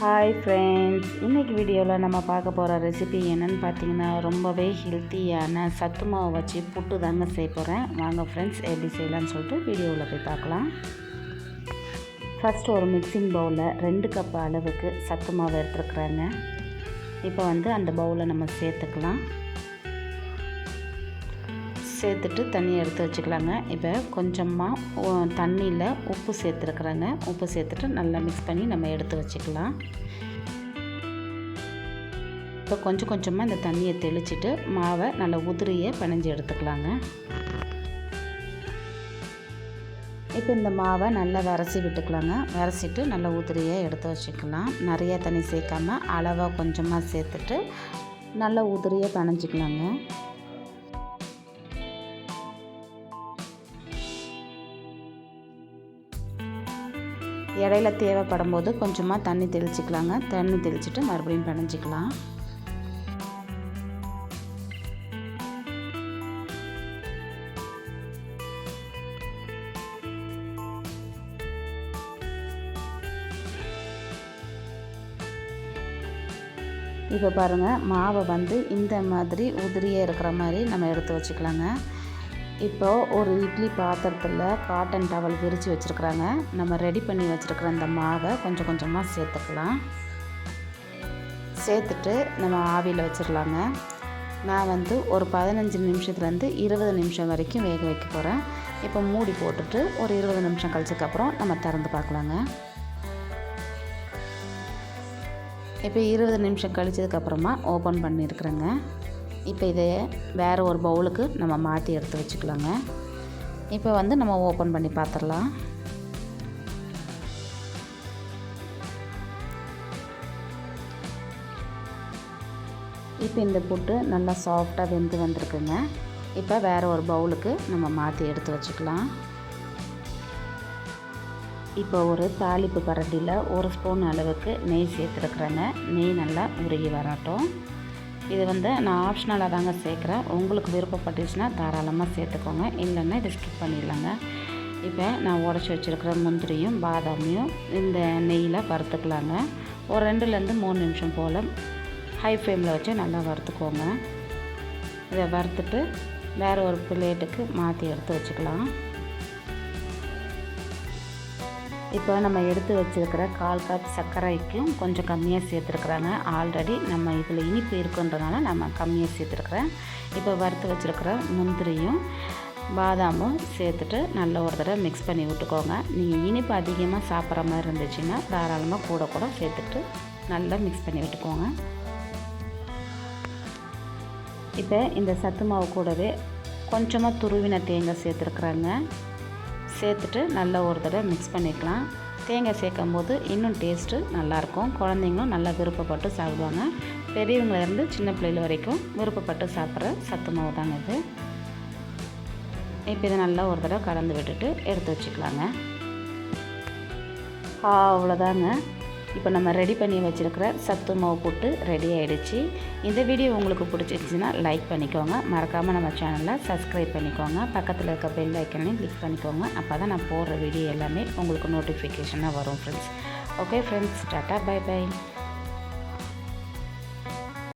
Hi friends இன்றைக்கி வீடியோவில் நம்ம பார்க்க போகிற ரெசிபி என்னென்னு பார்த்தீங்கன்னா ரொம்பவே ஹெல்த்தியான சத்து மாவு வச்சு புட்டு தாங்க செய்ய போகிறேன் வாங்க ஃப்ரெண்ட்ஸ் எப்படி செய்யலாம்னு சொல்லிட்டு வீடியோவில் போய் பார்க்கலாம். ஃபஸ்ட்டு ஒரு மிக்சிங் பவுலில் ரெண்டு கப் அளவுக்கு சத்து மாவு எடுத்துருக்குறாங்க. இப்போ வந்து அந்த பவுலை நம்ம சேர்த்துக்கலாம். சேர்த்துட்டு தண்ணியை எடுத்து வச்சுக்கலாங்க. இப்போ கொஞ்சமாக தண்ணியில் உப்பு சேர்த்துருக்குறாங்க. உப்பு சேர்த்துட்டு நல்லா மிக்ஸ் பண்ணி நம்ம எடுத்து வச்சுக்கலாம். இப்போ கொஞ்சம் கொஞ்சமாக இந்த தண்ணியை தெளிச்சிட்டு மாவை நல்லா உதிரியை பிணைஞ்சு எடுத்துக்கலாங்க. இப்போ இந்த மாவை நல்லா வரைச்சி விட்டுக்கலாங்க. வரைச்சிட்டு நல்லா உதிரியை எடுத்து வச்சுக்கலாம். நிறைய தண்ணி சேர்க்காம அளவாக கொஞ்சமாக சேர்த்துட்டு நல்லா உதிரியாக பிணைஞ்சிக்கலாங்க. இடையில தேவைப்படும் போது கொஞ்சமாக தண்ணி தெளிச்சிக்கலாங்க. தண்ணி தெளிச்சிட்டு மறுபடியும் பிணைஞ்சிக்கலாம். இப்போ பாருங்கள் மாவை வந்து இந்த மாதிரி உதிரியாக இருக்கிற மாதிரி நம்ம எடுத்து வச்சுக்கலாங்க. இப்போது ஒரு இட்லி பாத்திரத்தில் காட்டன் டவல் விரித்து வச்சுருக்குறாங்க. நம்ம ரெடி பண்ணி வச்சுருக்கிற அந்த மாவை கொஞ்சம் கொஞ்சமாக சேர்த்துக்கலாம். சேர்த்துட்டு நம்ம ஆவியில் வச்சிடலாங்க நான் வந்து ஒரு பதினஞ்சு நிமிஷத்துலேருந்து இருபது நிமிஷம் வரைக்கும் வேக வைக்க போகிறேன் இப்போ மூடி போட்டுட்டு ஒரு இருபது நிமிஷம் கழிச்சதுக்கப்புறம் நம்ம திறந்து பார்க்கலாங்க. இப்போ இருபது நிமிஷம் கழிச்சதுக்கப்புறமா ஓப்பன் பண்ணியிருக்கிறேங்க. இப்போ இதை வேறு ஒரு பவுலுக்கு நம்ம மாற்றி எடுத்து வச்சுக்கலாங்க. இப்போ வந்து நம்ம ஓப்பன் பண்ணி பார்த்துடலாம். இப்போ இந்த புட்டு நல்லா சாஃப்டாக வெந்து வந்திருக்குங்க. இப்போ வேறு ஒரு பவுலுக்கு நம்ம மாற்றி எடுத்து வச்சுக்கலாம். இப்போ ஒரு தாளிப்பு கரண்டியில் ஒரு ஸ்பூன் அளவுக்கு நெய் சேர்த்துருக்குறேங்க. நெய் நல்லா உருகி வரட்டும். இது வந்து நான் ஆப்ஷனலாக தாங்க சேர்க்குறேன். உங்களுக்கு விருப்பப்பட்டுச்சுன்னா தாராளமாக சேர்த்துக்கோங்க. இல்லைன்னா இதை ஸ்கிப் பண்ணிடலாங்க. இப்போ நான் உடச்சி வச்சுருக்கிற முந்திரியும் பாதாமியும் இந்த நெய்யில் வறுத்துக்கலாங்க. ஒரு ரெண்டுலேருந்து மூணு நிமிஷம் போல் ஹை ஃப்ளேமில் வச்சு நல்லா வறுத்துக்கோங்க. இதை வறுத்துட்டு வேறு ஒரு பிளேட்டுக்கு மாற்றி எடுத்து வச்சுக்கலாம். இப்போ நம்ம எடுத்து வச்சுருக்கிற கால் கப் சர்க்கரைக்கும் கொஞ்சம் கம்மியாக சேர்த்துருக்குறாங்க. ஆல்ரெடி நம்ம இதில் இனிப்பு இருக்குன்றதுனால நம்ம கம்மியாக சேர்த்துருக்குறேன். இப்போ வறுத்து வச்சுருக்கிற முந்திரியும் பாதாமும் சேர்த்துட்டு நல்ல ஒரு தடவை மிக்ஸ் பண்ணி விட்டுக்கோங்க. நீங்கள் இனிப்பு அதிகமாக சாப்பிட்ற மாதிரி இருந்துச்சுன்னா தாராளமாக கூட கூட சேர்த்துட்டு நல்லா மிக்ஸ் பண்ணி விட்டுக்கோங்க. இப்போ இந்த சத்து மாவு கூடவே கொஞ்சமாக துருவின தேங்காய் சேர்த்துருக்குறாங்க. சேர்த்துட்டு நல்லா ஒரு தடவை மிக்ஸ் பண்ணிக்கலாம். தேங்காய் சேர்க்கும் போது இன்னும் டேஸ்ட்டு நல்லாயிருக்கும். குழந்தைங்களும் நல்லா விருப்பப்பட்டு சாப்பிடுவாங்க. பெரியவங்கலேருந்து சின்ன பிள்ளைகள் வரைக்கும் விருப்பப்பட்டு சாப்பிட்ற சத்து மாவு தாங்க இது. இப்போ இதை நல்லா ஒரு தடவை கலந்து விட்டுட்டு எடுத்து வச்சுக்கலாங்க. அவ்வளோதாங்க. இப்போ நம்ம ரெடி பண்ணி வச்சுருக்கிற சத்து மாவு போட்டு ரெடி ஆகிடுச்சு இந்த வீடியோ உங்களுக்கு பிடிச்சிருந்துச்சின்னா லைக் பண்ணிக்கோங்க. மறக்காமல் நம்ம சேனலில் சப்ஸ்கிரைப் பண்ணிக்கோங்க. பக்கத்தில் இருக்க பெல் ஐக்கனையும் கிளிக் பண்ணிக்கோங்க. அப்போ தான் நான் போடுற வீடியோ எல்லாமே உங்களுக்கு நோட்டிஃபிகேஷனாக வரும் friends okay friends tata bye bye